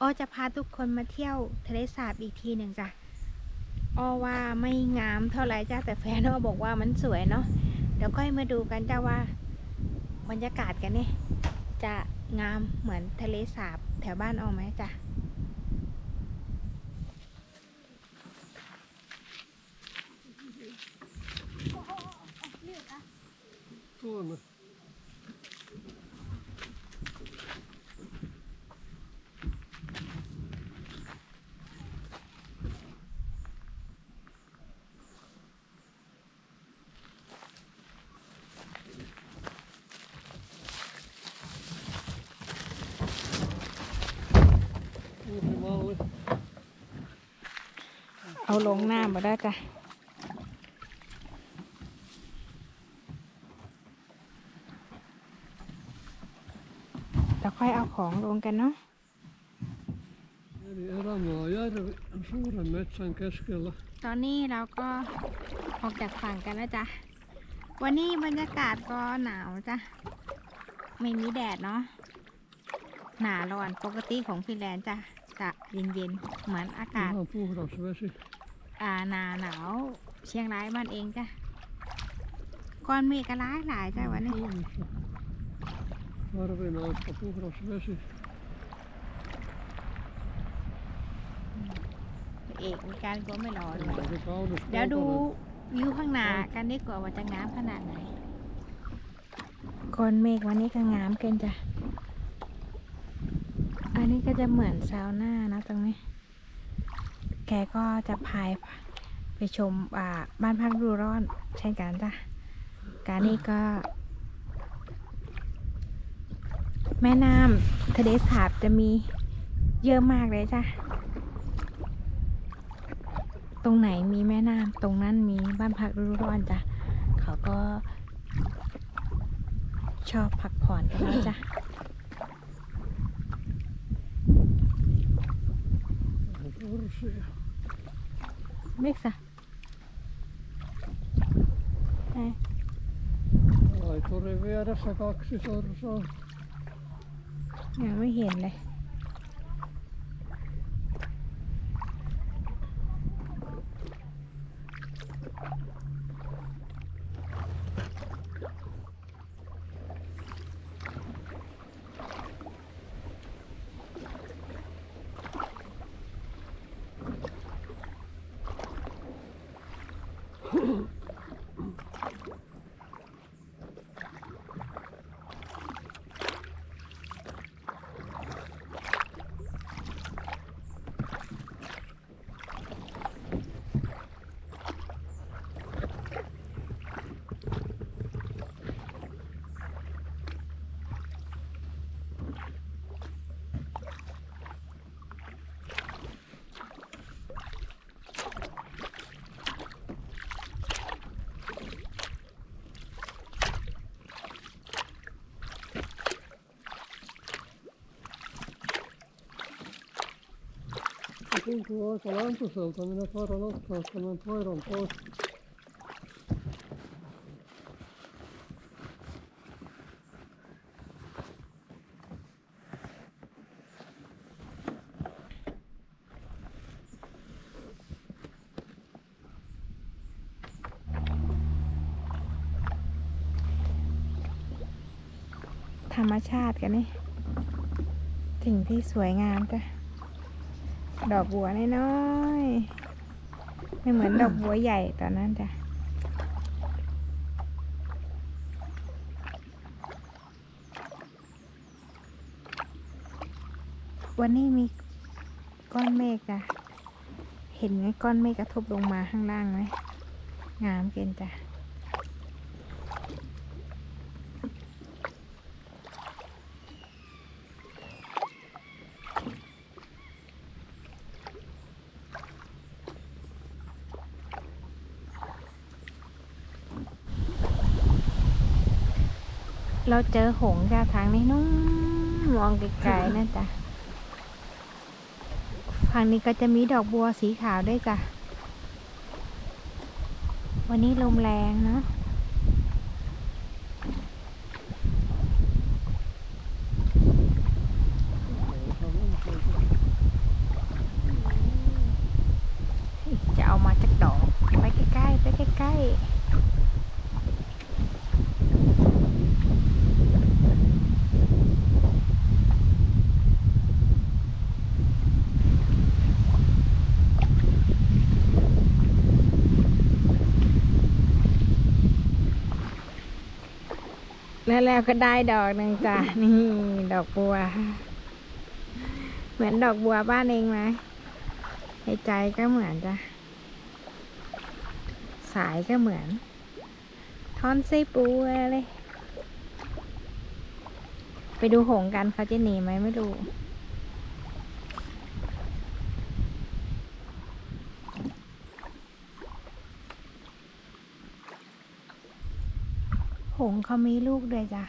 อ้อจะพาทุกคนมาเที่ยวทะเลสาบอีกทีหนึ่งจ้ะอ้อว่าไม่งามเท่าไหร่จ้ะแต่แฟนอ้อบอกว่ามันสวยเนาะเดี๋ยวก็ให้มาดูกันจ้ะว่าบรรยากาศกันเนี่ยจะงามเหมือนทะเลสาบแถวบ้านอ้อไหมจ้ะ Tuonne. Uusi เอาลงหน้ามาได้จ้ะแล้วค่อยเอาของลงกันเนาะ Eli Erämaajärvi suuren metsän keskellä. ตอนนี้เราก็ออกจากฝั่งกันแล้วจ้ะ วันนี้บรรยากาศก็หนาวจ้ะ ไม่มีแดดเนาะ หนาร้อนปกติของฟินแลนด์จ้ะจะเย็นๆ เหมือนอากาศ Ihan puhdas vesi. อ่าหนาหนาวเชียงรายบ้านเองจ้ะก้อนเมฆก็ร้ายหลายจ้ะวันนี้ Suomessa. Harvinaista puhdas vesi. เอกมีการกลัวไม่รอเลย Oli kaunis เดี๋ยวดู kaukana. วิวข้างหน้ากันดีกว่าว่าจะงามขนาดไหนก้อนเมฆวันนี้ก็งามเกินจ้ะ อันนี้ก็จะเหมือนซาวน่านะตรงนี้ แกก็จะพายไปชมอ่าบ้านพักดูร้อนเช่นกันจ้ะการนี้ก็ แม่น้ำทะเลสาบจะมีเยอะมากเลยจ้ะ ตรงไหนมีแม่น้ำตรงนั้นมีบ้านพักฤดูร้อนจ้ะ เขาก็ชอบพักผ่อนกันแล้วจ้ะ เมกซะไหน Laiturin vieressä kaksi sorsaa. ยังไม่เห็นเลย Se tuntuu aika lämpöiseltä. Minä taidan ottaa tämän paidan pois. ธรรมชาติกันนี่สิ่งที่สวยงามจ้ะ ดอกบัวน้อยๆไม่เหมือนดอกบัวใหญ่ตอนนั้นจ้ะวันนี้มีก้อนเมฆจ้ะเห็นไหมก้อนเมฆกระทบลงมาข้างล่างไหมงามเกินจ้ะ เราเจอหงส์จ้าทางนี้นู้นมองไกลๆนั่นจ้ะฝั่งนี้ก็จะมีดอกบัวสีขาวด้วยจ้ะ วันนี้ลมแรงเนาะ Ihan on แล้วก็ได้ดอกหนึ่งจ้ะนี่ ดอกบัว เหมือนดอกบัวบ้านเองไหมในใจก็เหมือนจ้ะ สายก็เหมือน ท่อนไส้ปูเลย ไปดูหงกันเขาจะหนีไหมไม่ดู งเขามีลูกด้วยจ้ะ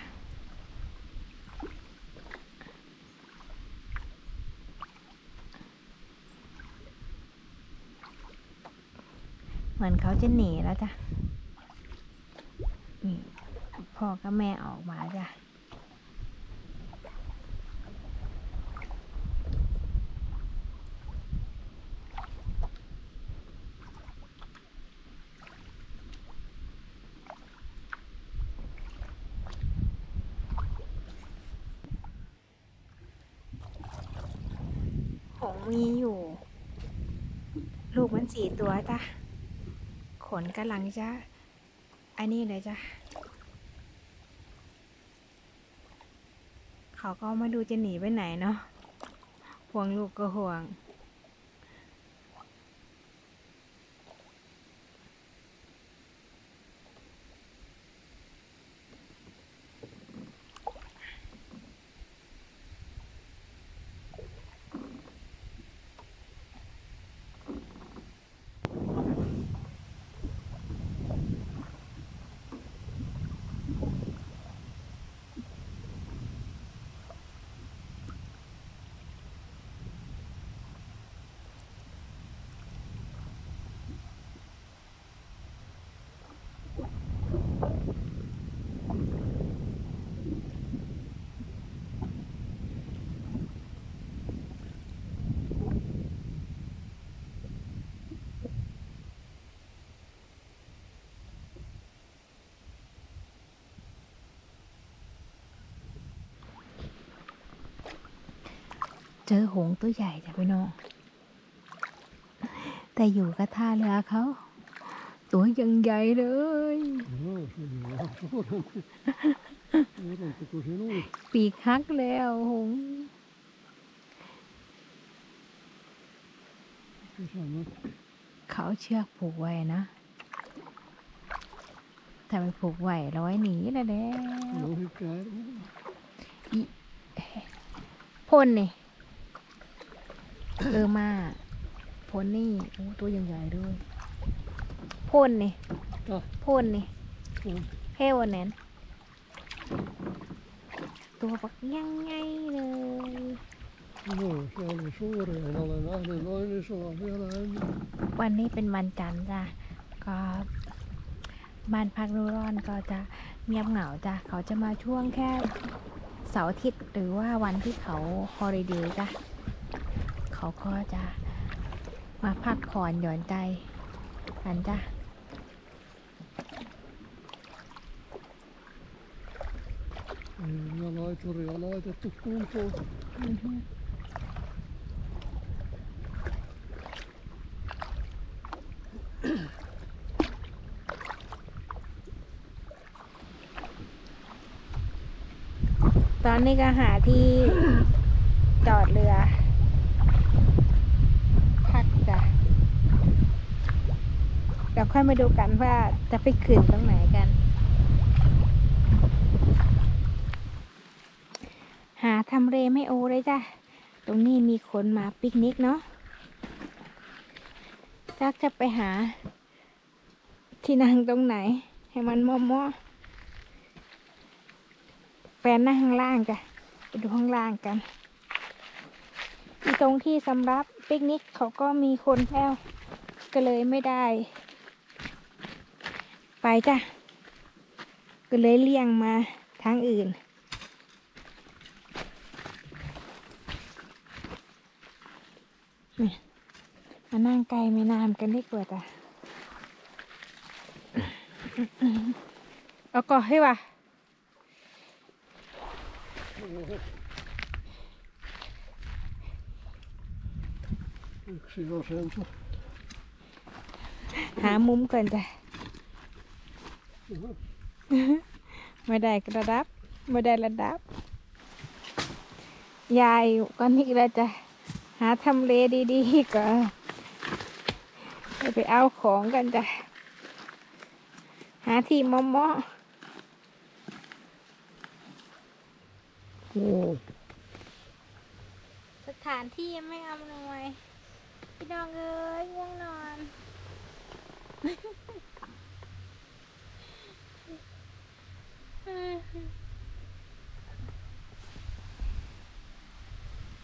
เหมือนเขาจะหนีแล้วจ้ะนี่พ่อกับแม่ออกมาจ้ะ หงส์มีอยู่ ลูกมันสี่ตัวจ้ะ ขนกำลังจะอันนี้เลยจ้ะ เขาก็มาดูจะหนีไปไหนเนาะห่วงลูกก็ห่วง เจอหงตัวใหญ่จ้ะพี่น้อง แต่อยู่กับท่าเรือเขา ตัวยังใหญ่เลยปีกหักแล้วหงเขาเชือกผูกไว้นะถ้าไม่ผูกไว้ร้อยหนีแล้วแล้พ่นนี่เออมาพ่นนี่โอ้ตัวยังใหญ่ด้วย พ่นนี่ Ja, พ่นนี่ ja. เฮวแนนตัวปักยังไงเลย Ja, så är det så redan. Men det var ju så att det är en วันนี้เป็นวันจันทร์จ้ะก็บ้านพักรูร้อนก็จะเงียบเหงาจ้ะเขาจะมาช่วงแค่เสาร์อาทิตย์หรือว่าวันที่เขาฮอลิเดย์จ้ะเขาก็จะมาพักผ่อนหย่อนใจกันจ้ะ Jag la ett och jag la ett och skon ตอนนี้ก็หาที่จอดเรือ พักจ้ะเดี๋ยวค่อยมาดูกันว่าจะไปขึ้นตรงไหนกัน หา ทำเลไม่โอเลยจ้ะ ตรงนี้มีคนมาปิกนิกเนาะจักจะไปหา ที่นั่งตรงไหน ให้มันมอมอแฟนนั่งข้างล่างจ้ะ ไปดูข้างล่างกันที่ตรงที่สำรับปิกนิกเขาก็มีคนแล้วก็เลยไม่ได้ ไปจ้ะ ก็เลยเลี่ยงมาทางอื่น นี่มานั่งไกลไม่นานกันดีกว่าจ้ะเอาก่อให้ว่ะหามุมก่อนจ้ะไม่ได้กระดับไม่ได้ระดับ ยายก็นี่เราจะ หาทำเลดีๆก่อนไปเอาของกันจ้ะ หาที่มอมอโอ้สถานที่ไม่อำนวย พี่น้องเอ้ยง่วงนอน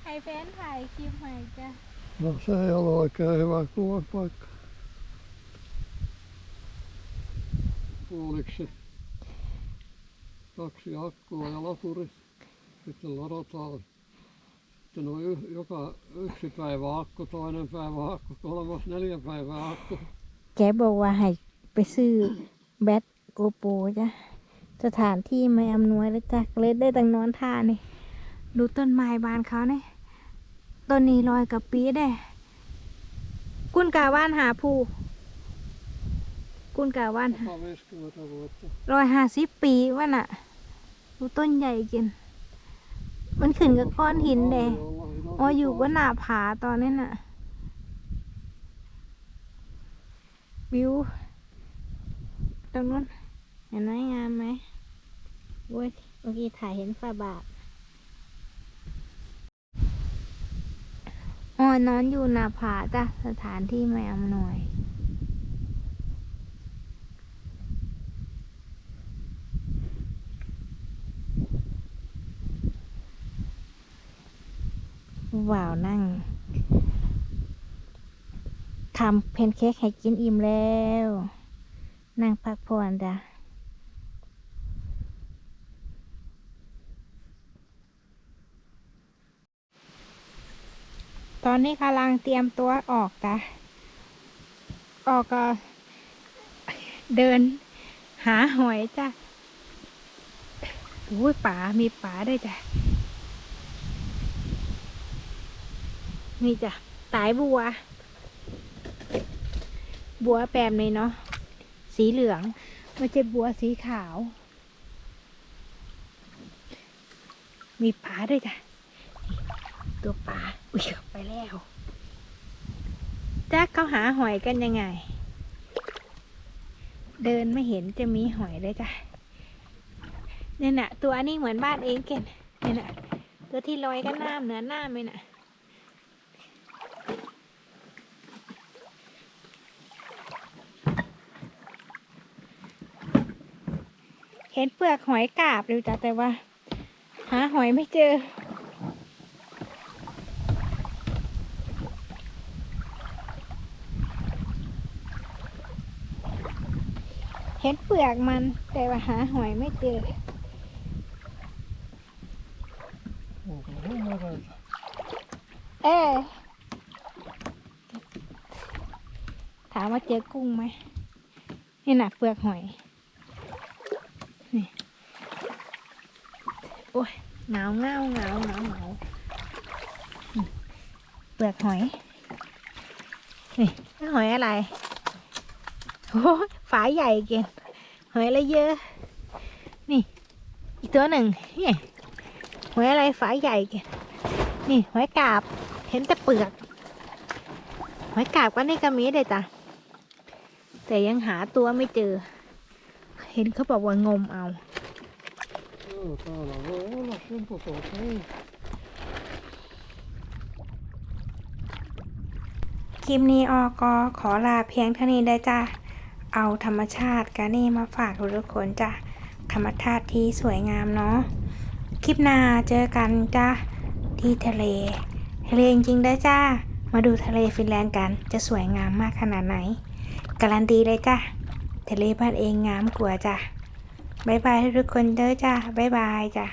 ไอแฟนถ่ายคลิปใหม่จ้ะ no se ei ole oikein hyvä kuvapaikka. Oliko se kaksi akkua ja laturi. Sitten ladataan. Sitten on y- joka yksi päivä akku, toinen päivä akku, kolmas neljä päivää akku. แกบอกว่าให้ไปซื้อแบตโกโปรจ้ะ สถานที่ไม่อำนวยแล้วจ้ะเลยได้ตังนอนท่านี่ ดูต้นไม้บานเขาเนี่ย ต้นนี้ลอยกับปีได้กุนกาว่านหาผู้กุนกาว่าน150 vuotta. ร้อยห้าสิบปีว่าน่ะดูต้นใหญ่กิน มันขึ้นกับก้อนหินแดงอ๋ออยู่บนหน้าผาตอนนี้น่ะวิวตรงนู้นเห็นไหมงามไหมโว้ยเมื่อกี้ถ่ายเห็นฝาบาท อ๋อนอนอยู่หน้าผาจ้ะสถานที่ไม่อำนวยว้าวนั่งทำเพนเค้กให้กินอิ่มแล้ว นั่งพักผ่อนจ้ะ ตอนนี้กำลังเตรียมตัวออกจ้ะออกก็เดินหาหอยจ้ะอุ้ยป่ามีป่าด้วยจ้ะ นี่จ้ะ สายบัว บัวแปมเลยเนาะ สีเหลือง ไม่ใช่บัวสีขาว มีปลาด้วยจ้ะ ตัวปลา อุ้ยไปแล้วแจ๊กเขาหาหอยกันยังไง เดินไม่เห็นจะมีหอยเลยจ้ะเนี่ยน่ะตัวนี้เหมือนบ้านเองเก่นเนี่ยน่ะตัวที่ลอยกันน้ำเหนือน้ำเลยน่ะเห็นเปลือกหอยกาบอยู่จ้ะแต่ว่า หาหอยไม่เจอ เห็นเปลือกมัน แต่ว่าหาหอยไม่เจอ Onko huumereita? เออถามว่าเจอกุ้งไหมนี่น่ะเปลือกหอยนี่โอ้ยหนาวเงาหนาวหนาวหนาวอืมเปลือกหอยนี่หอยอะไร โอ้ยฝาใหญ่เกินหอยอะไรเยอะ นี่ อีกตัวหนึ่งนี่หอยอะไรฝาใหญ่เกินนี่หอยกาบ เห็นแต่เปลือกหอยกาบก็ในกระมีเลยจ้ะแต่ยังหาตัวไม่เจอ เห็นเขาบอกว่างมเอาคลิปนี้ออกอขอลาเพียงเท่านี้ได้จ้ะ เอาธรรมชาติกานี่มาฝากทุกคนจ้ะธรรมชาติที่สวยงามเนาะคลิปหน้าเจอกันจ้ะที่ทะเล ทะเลจริงๆได้จ้ามาดูทะเลฟินแลนด์กันจะสวยงามมากขนาดไหน การันตีเลยจ้ะทะเลบ้านเองงามกว่าจ้ะบายบายทุกคนเด้อจ้ะบายบายจ้ะ